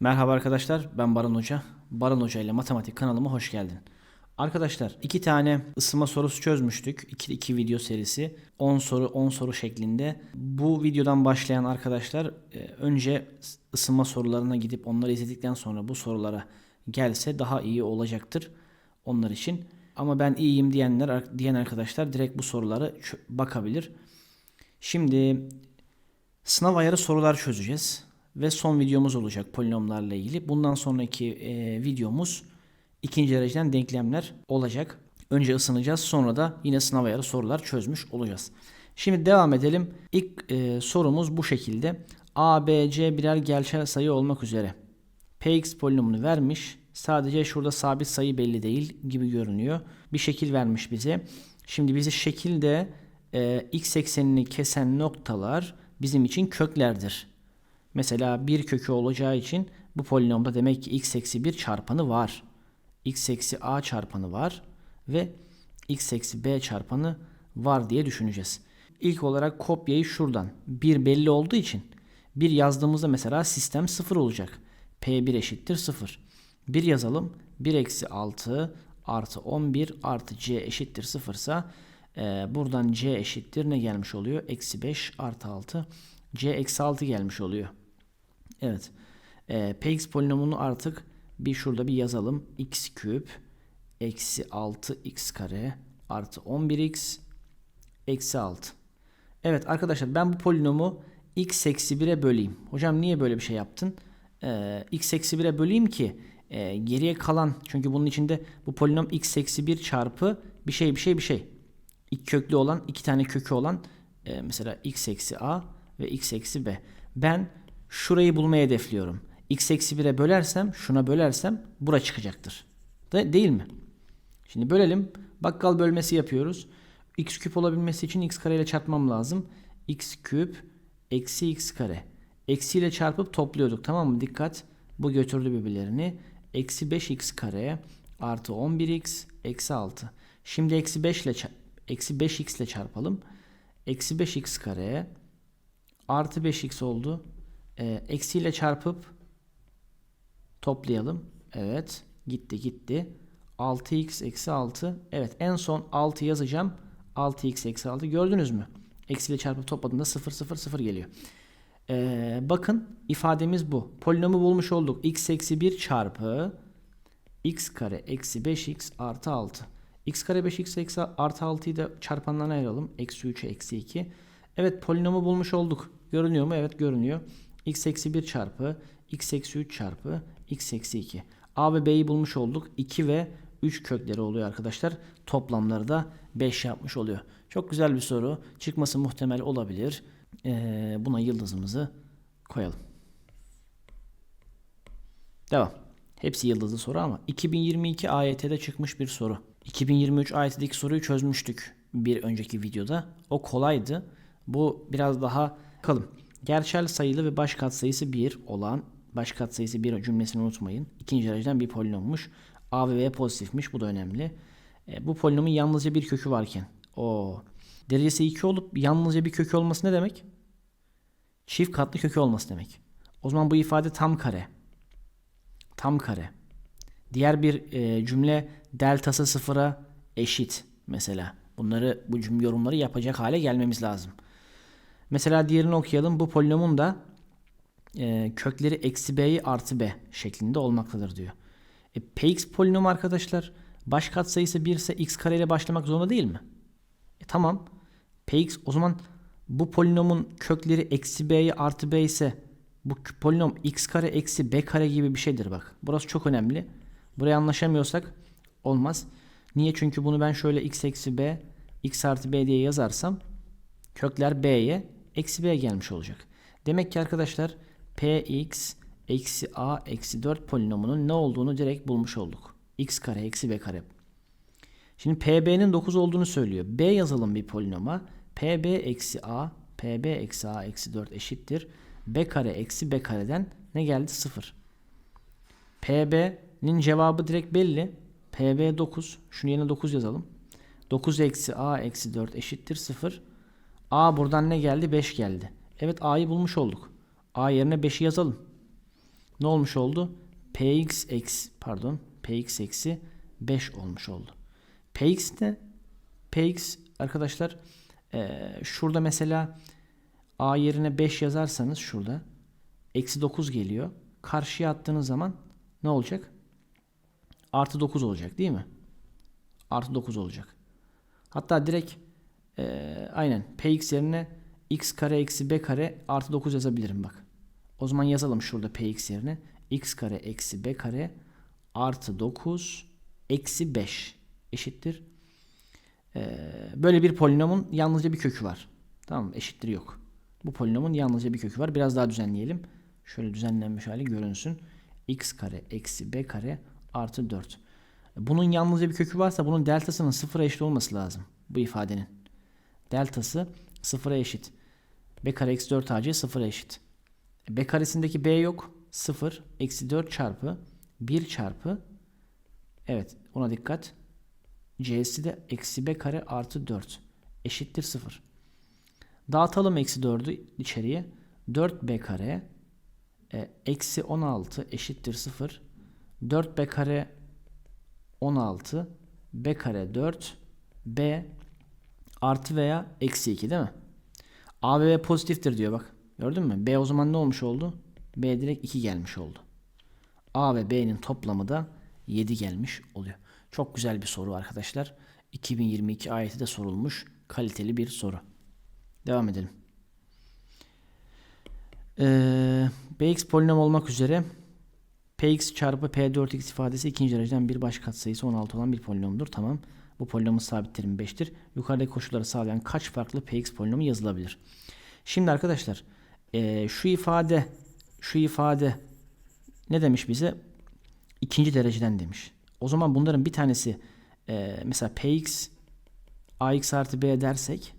Merhaba arkadaşlar ben Baran Hoca. Baran Hoca ile matematik kanalıma hoş geldin. Arkadaşlar iki tane ısınma sorusu çözmüştük. 2 2 video serisi. 10 soru 10 soru şeklinde. Bu videodan başlayan arkadaşlar e, önce ısınma sorularına gidip onları izledikten sonra bu sorulara gelse daha iyi olacaktır onlar için. Ama ben iyiyim diyenler diyen arkadaşlar direkt bu sorulara bakabilir. Şimdi Sınav ayarı sorular çözeceğiz ve son videomuz olacak polinomlarla ilgili. Bundan sonraki e, videomuz ikinci dereceden denklemler olacak. Önce ısınacağız sonra da yine sınav ayarı sorular çözmüş olacağız. Şimdi devam edelim. İlk e, sorumuz bu şekilde. A, B, C birer gerçel sayı olmak üzere. Px polinomunu vermiş. Sadece şurada sabit sayı belli değil gibi görünüyor. Bir şekil vermiş bize. Şimdi bizi şekilde e, x eksenini kesen noktalar bizim için köklerdir. Mesela bir kökü olacağı için bu polinomda demek ki x eksi 1 çarpanı var. x eksi a çarpanı var ve x eksi b çarpanı var diye düşüneceğiz. İlk olarak kopyayı şuradan bir belli olduğu için bir yazdığımızda mesela sistem 0 olacak. P1 eşittir 0. 1 yazalım. 1 eksi 6 artı 11 artı c eşittir 0 ise e, buradan c eşittir ne gelmiş oluyor? Eksi 5 artı 6 c eksi 6 gelmiş oluyor. Evet. E, Px polinomunu artık bir şurada bir yazalım. x küp eksi 6x kare artı 11x eksi 6. Evet arkadaşlar ben bu polinomu x eksi 1'e böleyim. Hocam niye böyle bir şey yaptın? Ee, x eksi 1'e böleyim ki e, geriye kalan çünkü bunun içinde bu polinom x eksi 1 çarpı bir şey bir şey bir şey. İki köklü olan iki tane kökü olan e, mesela x eksi a ve x eksi b. Ben şurayı bulmayı hedefliyorum. x eksi 1'e bölersem şuna bölersem bura çıkacaktır. De, değil mi? Şimdi bölelim. Bakkal bölmesi yapıyoruz. x küp olabilmesi için x kare ile çarpmam lazım. x küp eksi x kare. Eksiyle çarpıp topluyorduk tamam mı? Dikkat. Bu götürdü birbirlerini. Eksi 5x kare artı 11x eksi 6. Şimdi eksi 5 ile eksi 5x ile çarpalım. Eksi 5x kare artı 5x oldu. Ee, eksiyle çarpıp toplayalım. Evet. Gitti gitti. 6x eksi 6. Evet en son 6 yazacağım. 6x eksi 6 gördünüz mü? Eksiyle çarpıp topladığında 0 0 0 geliyor. Ee, bakın ifademiz bu. Polinomu bulmuş olduk. x eksi 1 çarpı x kare eksi 5x artı 6. x kare 5x eksi artı 6'yı da çarpanlarına ayıralım. Eksi 3'e eksi 2. Evet polinomu bulmuş olduk. Görünüyor mu? Evet görünüyor. X eksi 1 çarpı x eksi 3 çarpı x eksi 2. A ve B'yi bulmuş olduk. 2 ve 3 kökleri oluyor arkadaşlar. Toplamları da 5 yapmış oluyor. Çok güzel bir soru. Çıkması muhtemel olabilir. Ee, buna yıldızımızı koyalım. Devam. Hepsi yıldızlı soru ama 2022 AYT'de çıkmış bir soru. 2023 AYT'deki soruyu çözmüştük bir önceki videoda. O kolaydı. Bu biraz daha bakalım. Gerçel sayılı ve baş katsayısı 1 olan baş katsayısı 1 cümlesini unutmayın. İkinci dereceden bir polinommuş. A ve B pozitifmiş. Bu da önemli. E, bu polinomun yalnızca bir kökü varken. o Derecesi 2 olup yalnızca bir kökü olması ne demek? Çift katlı kökü olması demek. O zaman bu ifade tam kare. Tam kare. Diğer bir e, cümle deltası sıfıra eşit mesela. Bunları bu cümle yorumları yapacak hale gelmemiz lazım. Mesela diğerini okuyalım. Bu polinomun da e, kökleri eksi b'yi artı b şeklinde olmaktadır diyor. E, px polinomu arkadaşlar baş katsayısı 1 ise x kare ile başlamak zorunda değil mi? E, tamam. px o zaman bu polinomun kökleri eksi b'yi artı b ise bu polinom x kare eksi b kare gibi bir şeydir bak. Burası çok önemli. Buraya anlaşamıyorsak olmaz. Niye? Çünkü bunu ben şöyle x eksi b x artı b diye yazarsam kökler b'ye eksi b gelmiş olacak. Demek ki arkadaşlar px eksi a eksi 4 polinomunun ne olduğunu direkt bulmuş olduk. x kare eksi b kare. Şimdi pb'nin 9 olduğunu söylüyor. b yazalım bir polinoma. pb eksi a pb eksi a eksi 4 eşittir. b kare eksi b kareden ne geldi? 0. pb'nin cevabı direkt belli. pb 9. Şunu yerine 9 yazalım. 9 eksi a eksi 4 eşittir 0. a buradan ne geldi? 5 geldi. Evet a'yı bulmuş olduk. a yerine 5'i yazalım. Ne olmuş oldu? Px eksi pardon Px eksi 5 olmuş oldu. Px ne? Px arkadaşlar eee, şurada mesela a yerine 5 yazarsanız şurada eksi 9 geliyor. Karşıya attığınız zaman ne olacak? Artı 9 olacak değil mi? Artı 9 olacak. Hatta direkt eee, aynen px yerine x kare eksi b kare artı 9 yazabilirim bak. O zaman yazalım şurada px yerine x kare eksi b kare artı 9 eksi 5 eşittir. Eee, böyle bir polinomun yalnızca bir kökü var. Tamam? Eşittir yok. Bu polinomun yalnızca bir kökü var. Biraz daha düzenleyelim. Şöyle düzenlenmiş hali görünsün. x kare eksi b kare artı 4. Bunun yalnızca bir kökü varsa bunun deltasının sıfıra eşit olması lazım. Bu ifadenin. Deltası sıfıra eşit. b kare eksi 4 ac sıfıra eşit. b karesindeki b yok. 0 eksi 4 çarpı 1 çarpı evet ona dikkat. c'si de eksi b kare artı 4 eşittir 0. Dağıtalım eksi 4'ü içeriye. 4b kare e, eksi 16 eşittir 0. 4b kare 16 b kare 4 b artı veya eksi 2 değil mi? a ve b pozitiftir diyor bak. Gördün mü? b o zaman ne olmuş oldu? b direkt 2 gelmiş oldu. a ve b'nin toplamı da 7 gelmiş oluyor. Çok güzel bir soru arkadaşlar. 2022 ayeti de sorulmuş. Kaliteli bir soru. Devam edelim. Ee, Bx polinom olmak üzere Px çarpı P4x ifadesi ikinci dereceden bir baş katsayısı 16 olan bir polinomdur. Tamam. Bu polinomun sabit terimi 5'tir. Yukarıdaki koşulları sağlayan kaç farklı Px polinomu yazılabilir? Şimdi arkadaşlar ee, şu ifade şu ifade ne demiş bize? İkinci dereceden demiş. O zaman bunların bir tanesi ee, mesela Px ax artı b dersek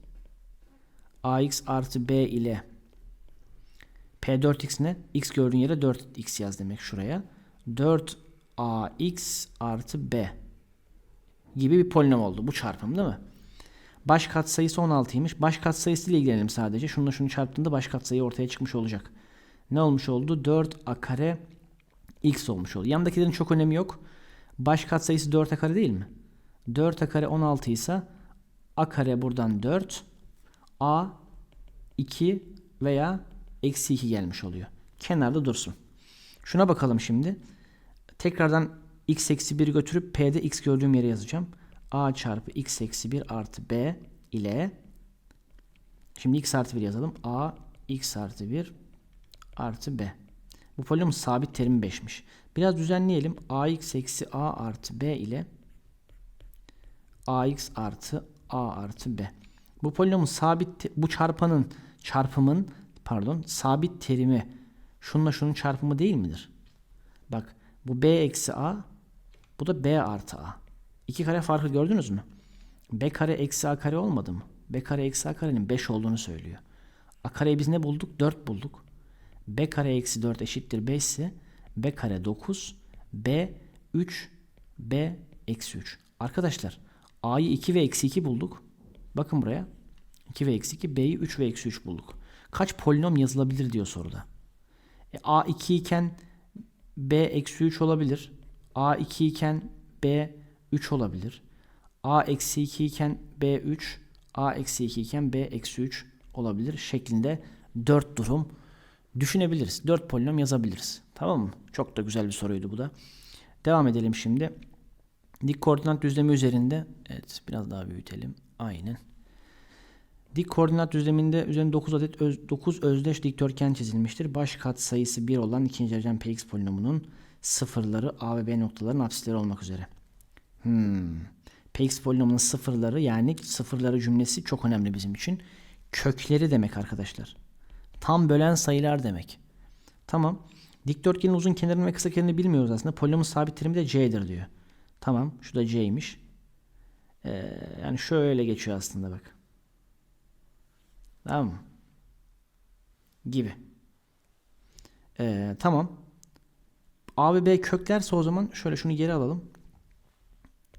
ax artı b ile p4x ne? x gördüğün yere 4x yaz demek şuraya. 4ax artı b gibi bir polinom oldu. Bu çarpım değil mi? Baş katsayısı 16'ymış. Baş katsayısı ile ilgilenelim sadece. Şununla şunu çarptığında baş katsayı ortaya çıkmış olacak. Ne olmuş oldu? 4a kare x olmuş oldu. Yandakilerin çok önemi yok. Baş katsayısı 4a kare değil mi? 4a kare 16 ise a kare buradan 4 a 2 veya eksi 2 gelmiş oluyor. Kenarda dursun. Şuna bakalım şimdi. Tekrardan x eksi 1 götürüp p'de x gördüğüm yere yazacağım. a çarpı x eksi 1 artı b ile şimdi x artı 1 yazalım. a x artı 1 artı b. Bu polinomun sabit terimi 5'miş. Biraz düzenleyelim. ax eksi a artı b ile ax artı a artı b. Bu polinomun sabit bu çarpanın çarpımın pardon sabit terimi şununla şunun çarpımı değil midir? Bak bu b eksi a bu da b artı a. İki kare farkı gördünüz mü? b kare eksi a kare olmadı mı? b kare eksi a karenin 5 olduğunu söylüyor. a kareyi biz ne bulduk? 4 bulduk. b kare eksi 4 eşittir 5 ise b kare 9 b 3 b eksi 3. Arkadaşlar a'yı 2 ve eksi 2 bulduk. Bakın buraya. 2 ve eksi 2 b'yi 3 ve eksi 3 bulduk. Kaç polinom yazılabilir diyor soruda. E, a 2 iken b eksi 3 olabilir. A 2 iken b 3 olabilir. a eksi 2 iken b 3 a eksi 2 iken b eksi 3 olabilir şeklinde 4 durum düşünebiliriz. 4 polinom yazabiliriz. Tamam mı? Çok da güzel bir soruydu bu da. Devam edelim şimdi. Dik koordinat düzlemi üzerinde evet biraz daha büyütelim. Aynen. Dik koordinat düzleminde üzerinde 9 adet öz, 9 özdeş dikdörtgen çizilmiştir. Baş kat sayısı 1 olan ikinci derecen px polinomunun sıfırları a ve b noktaların apsisleri olmak üzere. Hmm. px polinomunun sıfırları yani sıfırları cümlesi çok önemli bizim için. Kökleri demek arkadaşlar. Tam bölen sayılar demek. Tamam. Dikdörtgenin uzun kenarını ve kısa kenarını bilmiyoruz aslında. Polinomun sabit terimi de c'dir diyor. Tamam. Şu da c'ymiş. Ee, yani şöyle geçiyor aslında bak. Tamam mı? Gibi. Ee, tamam. A ve B köklerse o zaman şöyle şunu geri alalım.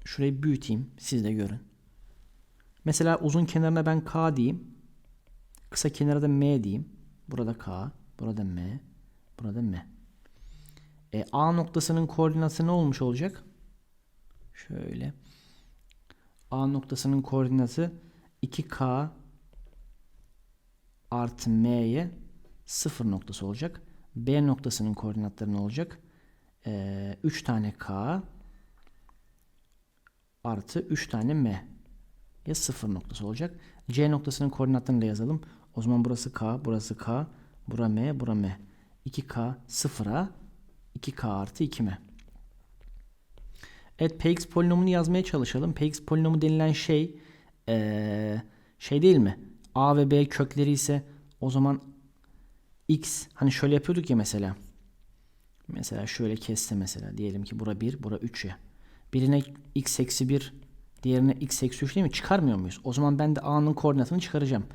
Şurayı büyüteyim. Siz de görün. Mesela uzun kenarına ben K diyeyim. Kısa kenara da M diyeyim. Burada K. Burada M. Burada M. E, A noktasının koordinatı ne olmuş olacak? Şöyle. A noktasının koordinatı 2K artı M'ye 0 noktası olacak. B noktasının koordinatları ne olacak? Ee, 3 tane K artı 3 tane M ya 0 noktası olacak. C noktasının koordinatlarını da yazalım. O zaman burası K, burası K, bura M, bura M. 2K 0'a 2K artı 2M. Evet Px polinomunu yazmaya çalışalım. Px polinomu denilen şey ee, şey değil mi? A ve B kökleri ise o zaman x hani şöyle yapıyorduk ya mesela. Mesela şöyle kesse mesela. Diyelim ki bura 1, bura 3 ya. Birine x eksi 1, diğerine x eksi 3 değil mi? Çıkarmıyor muyuz? O zaman ben de a'nın koordinatını çıkaracağım.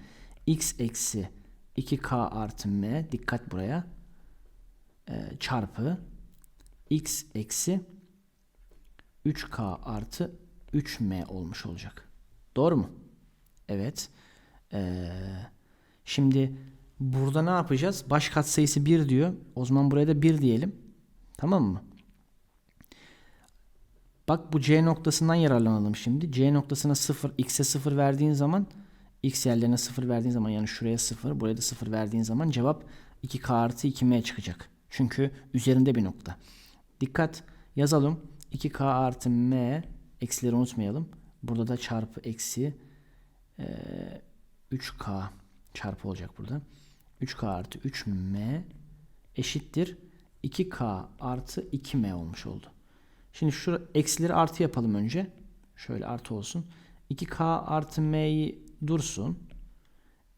x eksi 2k artı m dikkat buraya ee, çarpı x eksi 3k artı 3m olmuş olacak. Doğru mu? Evet. Ee, şimdi burada ne yapacağız? Baş katsayısı 1 diyor. O zaman buraya da 1 diyelim. Tamam mı? Bak bu C noktasından yararlanalım şimdi. C noktasına 0, x'e 0 verdiğin zaman x yerlerine 0 verdiğin zaman yani şuraya 0, buraya da 0 verdiğin zaman cevap 2k artı 2m çıkacak. Çünkü üzerinde bir nokta. Dikkat yazalım. 2k artı m eksileri unutmayalım. Burada da çarpı eksi e, 3k çarpı olacak burada. 3k artı 3m eşittir 2k artı 2m olmuş oldu. Şimdi şu eksileri artı yapalım önce. Şöyle artı olsun. 2k artı m'yi dursun.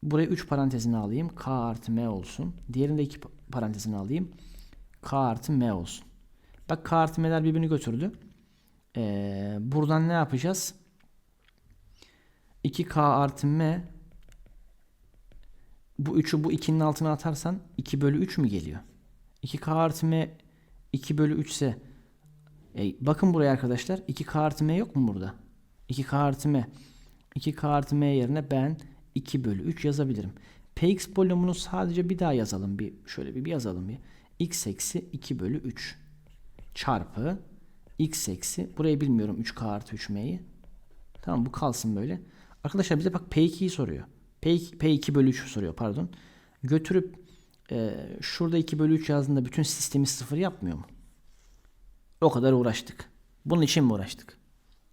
Buraya 3 parantezini alayım. k artı m olsun. Diğerinde 2 parantezini alayım. k artı m olsun. Bak k artı m'ler birbirini götürdü. Ee, buradan ne yapacağız? 2k artı m bu 3'ü bu 2'nin altına atarsan 2 bölü 3 mü geliyor? 2k artı m 2 bölü 3 ise e, bakın buraya arkadaşlar 2k artı m yok mu burada? 2k artı m 2k artı m yerine ben 2 bölü 3 yazabilirim. Px polinomunu sadece bir daha yazalım. Bir şöyle bir, bir yazalım bir. x eksi 2 bölü 3 çarpı x eksi burayı bilmiyorum 3k artı 3m'yi. Tamam bu kalsın böyle. Arkadaşlar bize bak P2'yi soruyor. P2, P2 bölü 3 soruyor pardon. Götürüp e, şurada 2 bölü 3 yazdığında bütün sistemi sıfır yapmıyor mu? O kadar uğraştık. Bunun için mi uğraştık?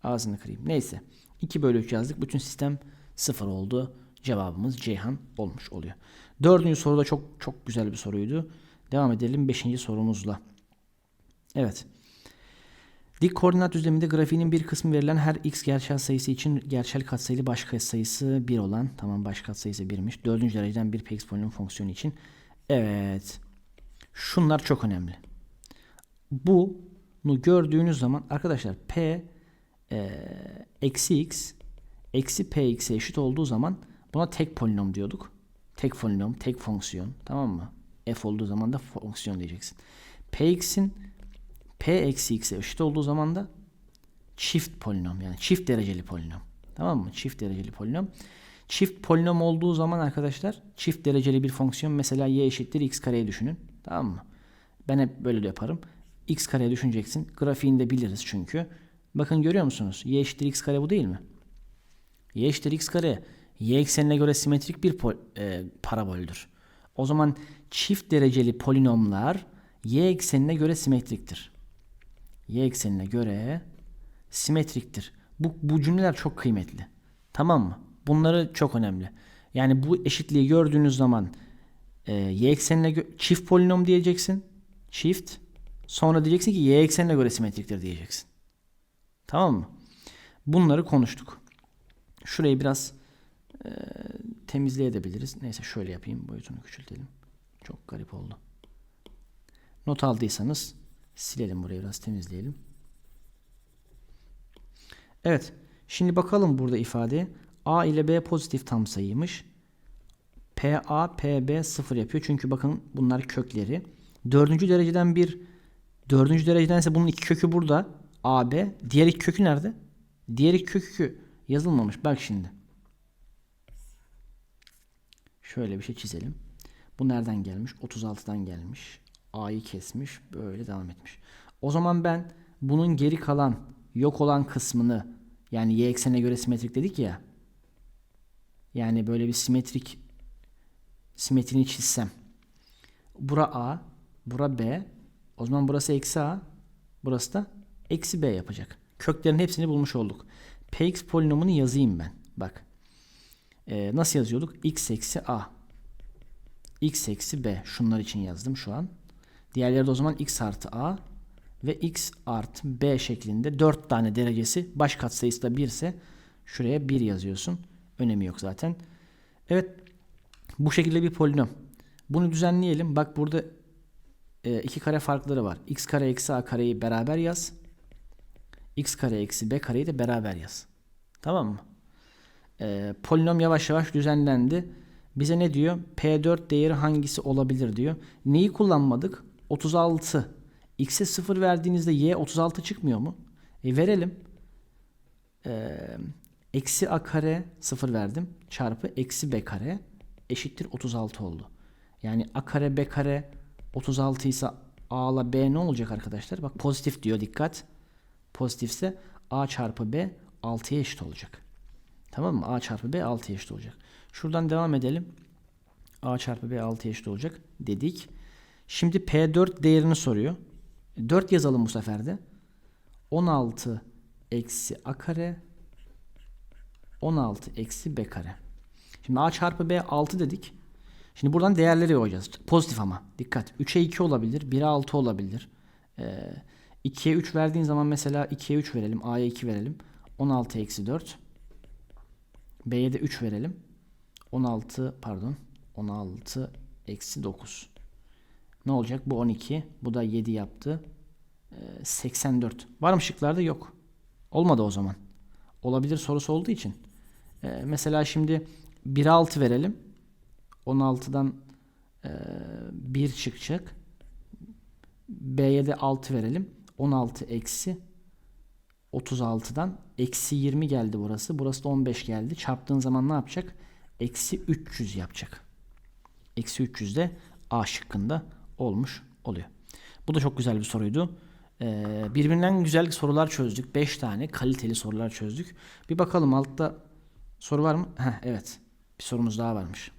Ağzını kırayım. Neyse. 2 bölü 3 yazdık. Bütün sistem sıfır oldu. Cevabımız Ceyhan olmuş oluyor. Dördüncü soru da çok çok güzel bir soruydu. Devam edelim beşinci sorumuzla. Evet. Dik koordinat düzleminde grafiğinin bir kısmı verilen her x gerçel sayısı için gerçel katsayılı baş katsayısı 1 olan tamam baş katsayısı 1'miş. Dördüncü dereceden bir px polinom fonksiyonu için. Evet. Şunlar çok önemli. Bunu gördüğünüz zaman arkadaşlar p e, eksi x eksi px'e eşit olduğu zaman buna tek polinom diyorduk. Tek polinom, tek fonksiyon. Tamam mı? f olduğu zaman da fonksiyon diyeceksin. px'in p eksi x'e eşit olduğu zaman da çift polinom yani çift dereceli polinom. Tamam mı? Çift dereceli polinom. Çift polinom olduğu zaman arkadaşlar çift dereceli bir fonksiyon mesela y eşittir x kareye düşünün. Tamam mı? Ben hep böyle de yaparım. x kareye düşüneceksin. Grafiğini de biliriz çünkü. Bakın görüyor musunuz? y eşittir x kare bu değil mi? y eşittir x kare y eksenine göre simetrik bir pol, e, paraboldür. O zaman çift dereceli polinomlar y eksenine göre simetriktir. Y eksenine göre simetriktir. Bu, bu cümleler çok kıymetli. Tamam mı? Bunları çok önemli. Yani bu eşitliği gördüğünüz zaman e, y eksenine çift polinom diyeceksin. Çift. Sonra diyeceksin ki y eksenine göre simetriktir diyeceksin. Tamam mı? Bunları konuştuk. Şurayı biraz e, temizleyebiliriz. Neyse şöyle yapayım. Boyutunu küçültelim. Çok garip oldu. Not aldıysanız silelim burayı biraz temizleyelim. Evet. Şimdi bakalım burada ifade. A ile B pozitif tam sayıymış. PA, PB sıfır yapıyor. Çünkü bakın bunlar kökleri. Dördüncü dereceden bir dördüncü dereceden ise bunun iki kökü burada. AB. Diğer iki kökü nerede? Diğer iki kökü yazılmamış. Bak şimdi. Şöyle bir şey çizelim. Bu nereden gelmiş? 36'dan gelmiş. A'yı kesmiş. Böyle devam etmiş. O zaman ben bunun geri kalan yok olan kısmını yani y eksenine göre simetrik dedik ya. Yani böyle bir simetrik simetrini çizsem. Bura A, bura B. O zaman burası eksi A, burası da eksi B yapacak. Köklerin hepsini bulmuş olduk. Px polinomunu yazayım ben. Bak. Ee, nasıl yazıyorduk? x eksi A. x eksi B. Şunlar için yazdım şu an. Diğerleri de o zaman x artı A ve x artı B şeklinde 4 tane derecesi baş katsayısı da 1 ise şuraya 1 yazıyorsun. Önemi yok zaten. Evet bu şekilde bir polinom. Bunu düzenleyelim. Bak burada e, iki kare farkları var. x kare eksi a kareyi beraber yaz. x kare eksi b kareyi de beraber yaz. Tamam mı? E, polinom yavaş yavaş düzenlendi. Bize ne diyor? P4 değeri hangisi olabilir diyor. Neyi kullanmadık? 36. X'e 0 verdiğinizde Y 36 çıkmıyor mu? E verelim. E, eksi A kare 0 verdim. Çarpı eksi B kare eşittir 36 oldu. Yani A kare B kare 36 ise A ile B ne olacak arkadaşlar? Bak pozitif diyor dikkat. Pozitifse A çarpı B 6'ya eşit olacak. Tamam mı? A çarpı B 6'ya eşit olacak. Şuradan devam edelim. A çarpı B 6'ya eşit olacak dedik. Şimdi P4 değerini soruyor. 4 yazalım bu sefer de. 16 eksi A kare 16 eksi B kare. Şimdi A çarpı B 6 dedik. Şimdi buradan değerleri koyacağız. Pozitif ama. Dikkat. 3'e 2 olabilir. 1'e 6 olabilir. Ee, 2'ye 3 verdiğin zaman mesela 2'ye 3 verelim. A'ya 2 verelim. 16 eksi 4. B'ye de 3 verelim. 16 pardon. 16 eksi 9. Ne olacak? Bu 12. Bu da 7 yaptı. Ee, 84. Var mı şıklarda? Yok. Olmadı o zaman. Olabilir sorusu olduğu için. Ee, mesela şimdi 1'e 6 verelim. 16'dan e, 1 çıkacak. B'ye de 6 verelim. 16 eksi 36'dan eksi 20 geldi burası. Burası da 15 geldi. Çarptığın zaman ne yapacak? Eksi 300 yapacak. Eksi 300 de A şıkkında olmuş oluyor. Bu da çok güzel bir soruydu. Ee, birbirinden güzel sorular çözdük. 5 tane kaliteli sorular çözdük. Bir bakalım altta soru var mı? Heh, evet. Bir sorumuz daha varmış.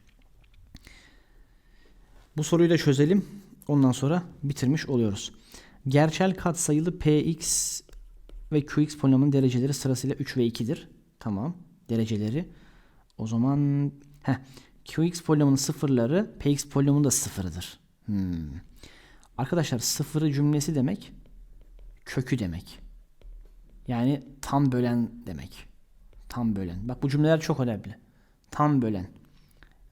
Bu soruyu da çözelim. Ondan sonra bitirmiş oluyoruz. Gerçel katsayılı px ve qx polinomun dereceleri sırasıyla 3 ve 2'dir. Tamam. Dereceleri. O zaman heh, qx polinomunun sıfırları px polinomunun da sıfırıdır. Hmm. Arkadaşlar sıfırı cümlesi demek kökü demek. Yani tam bölen demek. Tam bölen. Bak bu cümleler çok önemli. Tam bölen.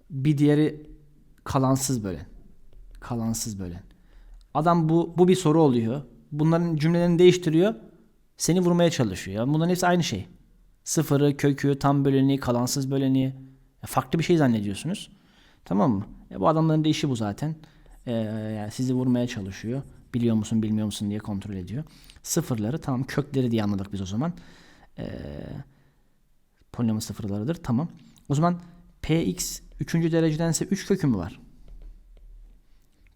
Bir diğeri kalansız bölen. Kalansız bölen. Adam bu bu bir soru oluyor. Bunların cümlelerini değiştiriyor. Seni vurmaya çalışıyor. Yani bunların hepsi aynı şey. Sıfırı, kökü, tam böleni, kalansız böleni. Farklı bir şey zannediyorsunuz. Tamam mı? Ya bu adamların da işi bu zaten. Ee, yani sizi vurmaya çalışıyor. Biliyor musun bilmiyor musun diye kontrol ediyor. Sıfırları tamam kökleri diye anladık biz o zaman. Ee, polinomun sıfırlarıdır. Tamam. O zaman px 3. derecedense 3 kökü mü var?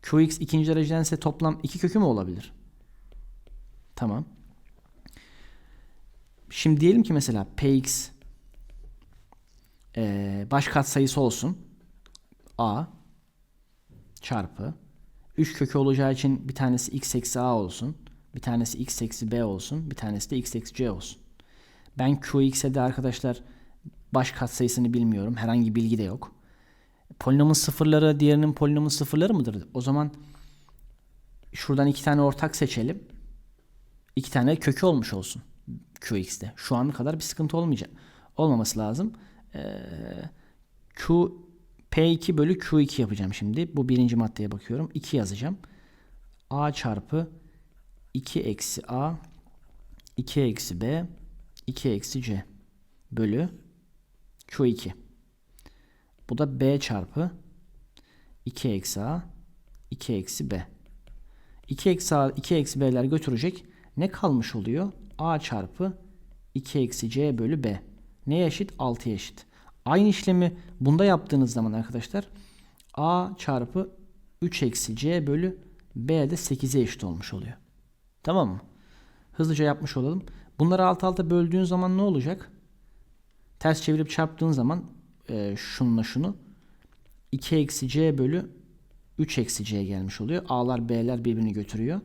qx 2. derecedense toplam 2 kökü mü olabilir? Tamam. Şimdi diyelim ki mesela px e, baş katsayısı olsun. a çarpı 3 kökü olacağı için bir tanesi x eksi a olsun. Bir tanesi x eksi b olsun. Bir tanesi de x eksi c olsun. Ben qx'e de arkadaşlar baş katsayısını bilmiyorum. Herhangi bilgi de yok. Polinomun sıfırları diğerinin polinomun sıfırları mıdır? O zaman şuradan iki tane ortak seçelim. İki tane kökü olmuş olsun. QX'de. Şu an kadar bir sıkıntı olmayacak. Olmaması lazım. Ee, Q P2 bölü Q2 yapacağım şimdi. Bu birinci maddeye bakıyorum. 2 yazacağım. A çarpı 2 eksi A 2 eksi B 2 eksi C bölü Q2. Bu da B çarpı 2 eksi A 2 eksi B. 2 eksi A 2 eksi B'ler götürecek. Ne kalmış oluyor? A çarpı 2 eksi C bölü B. Neye eşit? 6'ya eşit. Aynı işlemi bunda yaptığınız zaman arkadaşlar A çarpı 3 eksi C bölü B de 8'e eşit olmuş oluyor. Tamam mı? Hızlıca yapmış olalım. Bunları alt alta böldüğün zaman ne olacak? Ters çevirip çarptığın zaman e, şununla şunu 2 eksi c bölü 3 eksi c gelmiş oluyor. A'lar B'ler birbirini götürüyor.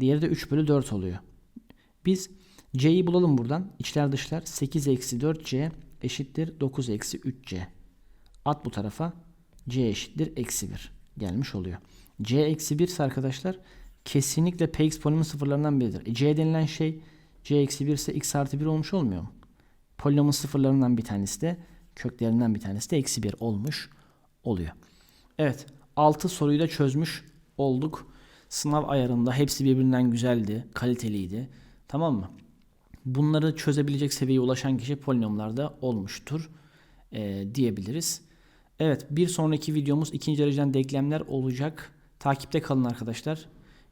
Diğeri de 3 bölü 4 oluyor. Biz c'yi bulalım buradan. İçler dışlar 8 eksi 4c eşittir 9 eksi 3c. At bu tarafa c eşittir eksi 1 gelmiş oluyor. c eksi 1 ise arkadaşlar kesinlikle px polinomun sıfırlarından biridir. E, c denilen şey c eksi 1 ise x artı 1 olmuş olmuyor mu? Polinomun sıfırlarından bir tanesi de köklerinden bir tanesi de eksi 1 olmuş oluyor. Evet 6 soruyu da çözmüş olduk. Sınav ayarında hepsi birbirinden güzeldi, kaliteliydi. Tamam mı? Bunları çözebilecek seviyeye ulaşan kişi polinomlarda olmuştur e, diyebiliriz. Evet bir sonraki videomuz ikinci dereceden denklemler olacak. Takipte kalın arkadaşlar.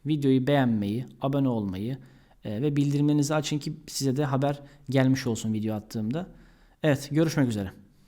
Videoyu beğenmeyi, abone olmayı e, ve bildirimlerinizi açın ki size de haber gelmiş olsun video attığımda. Evet görüşmek üzere.